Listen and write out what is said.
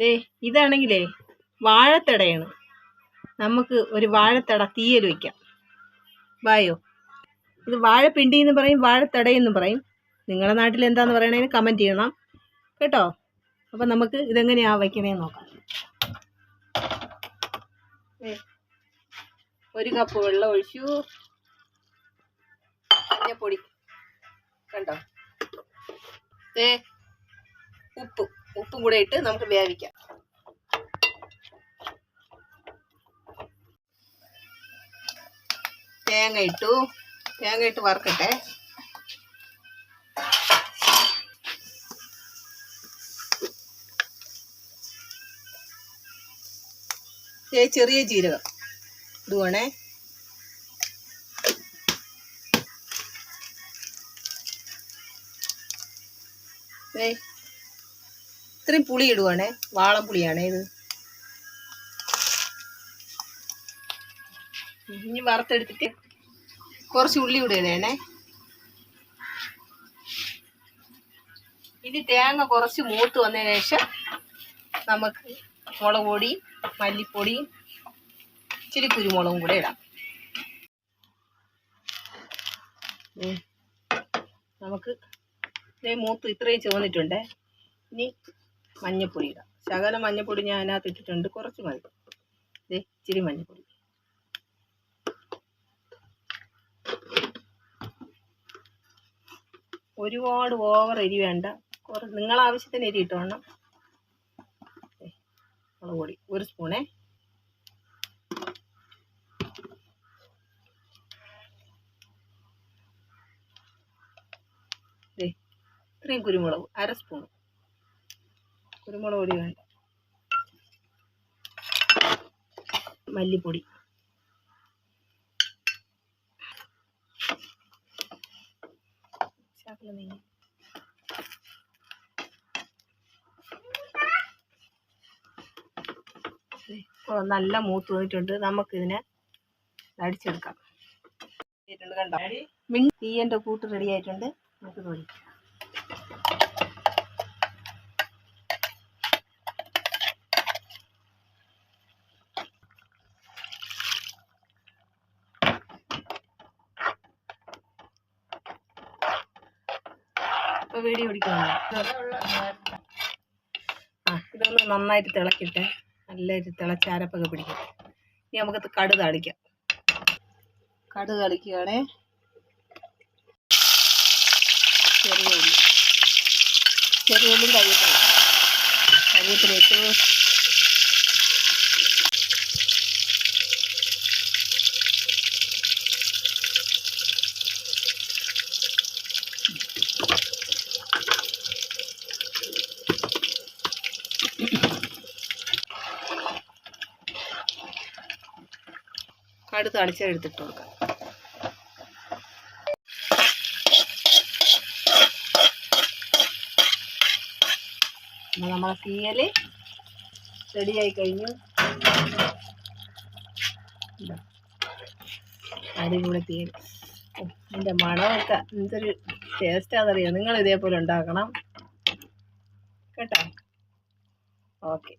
ദേ ഇതാണെങ്കിലേ വാഴത്തടയാണ്. നമുക്ക് ഒരു വാഴത്തട തീയൽ വയ്ക്കാം. വായോ? ഇത് വാഴപ്പിണ്ടി എന്ന് പറയും വാഴത്തടയെന്ന് പറയും. നിങ്ങളുടെ നാട്ടിൽ എന്താന്ന് പറയണേ കമന്റ് ചെയ്യണം. കേട്ടോ? അപ്പം നമുക്ക് ഇതെങ്ങനെയാ വയ്ക്കണേന്ന് നോക്കാം. ഒരു കപ്പ് വെള്ളം ഒഴിച്ചു. മഞ്ഞപ്പൊടി. കണ്ടോ? ഏ ഉപ്പ്. ഉപ്പും കൂടെ ഇട്ട് നമുക്ക് വേവിക്കാം. തേങ്ങ ഇട്ടു. തേങ്ങ ഇട്ട് വറുക്കട്ടെ. ചെറിയ ജീരകം ഇടുവാണേ. ദേ ഇത്രയും പുളി ഇടുവാണേ വാളംപുളിയാണേ ഇത്. ഇനി വറുത്തെടുത്തിട്ട് കുറച്ച് ഉള്ളി ഇടണേ. ഇനി തേങ്ങ കുറച്ച് മൂത്ത് വന്നതിന് ശേഷം നമുക്ക് മുളക് പൊടി മല്ലിപ്പൊടി ഇച്ചിരി കുരുമുളകും കൂടെ ഇടാം. നമുക്ക് മൂത്ത് ഇത്രയും ചുവന്നിട്ടുണ്ട്. ഇനി മഞ്ഞപ്പൊടി ഇടാം. ശകലം മഞ്ഞപ്പൊടി ഞാൻ അതിനകത്ത് ഇട്ടിട്ടുണ്ട്. കുറച്ച് മതി. ദേ ഇച്ചിരി മഞ്ഞപ്പൊടി. ഒരുപാട് ഓവർ എരി വേണ്ട. കുറച്ച് നിങ്ങൾ ആവശ്യത്തിന് എരി ഇട്ടോണം മുളക് പൊടി. ഒരു സ്പൂണേ ഇത്രയും കുരുമുളക്. അര സ്പൂൺ കുരുമുളക് പൊടി വേണ്ട. മല്ലിപ്പൊടി. നല്ല മൂത്ത് വന്നിട്ടുണ്ട്. നമുക്കിതിനെ അടിച്ചെടുക്കാം. ഇട്ടിട്ടുണ്ട് കണ്ടോ? തീയന്റെ കൂട്ട് റെഡി ആയിട്ടുണ്ട്. നമുക്ക് തൊഴി ഇപ്പൊ വീഡിയോ പിടിക്കുന്നു ആ ഇതൊന്ന് നന്നായിട്ട് തിളക്കിട്ടെ. നല്ലൊരു തിളച്ചാരപ്പൊക്കെ പിടിക്കും. ഇനി നമുക്ക് കടു തളിക്കാം. കടു തളിക്കുകയാണേ. ചെറിയ ചെറിയ ഉള്ളിയും കരിവേപ്പില കരിവേപ്പില ഇട്ടു തളിച്ചെടുത്തിട്ട് കൊടുക്കാം. അപ്പോൾ നമ്മളെ തീയൽ റെഡിയായി കഴിഞ്ഞു. അടിപൊളി തീയൽ ഓ, എന്റെ മണമൊക്കെ എന്തൊരു ടേസ്റ്റാണെന്നറിയാം നിങ്ങൾ ഇതേപോലെ ഉണ്ടാക്കണം. കേട്ടോ? ഓക്കെ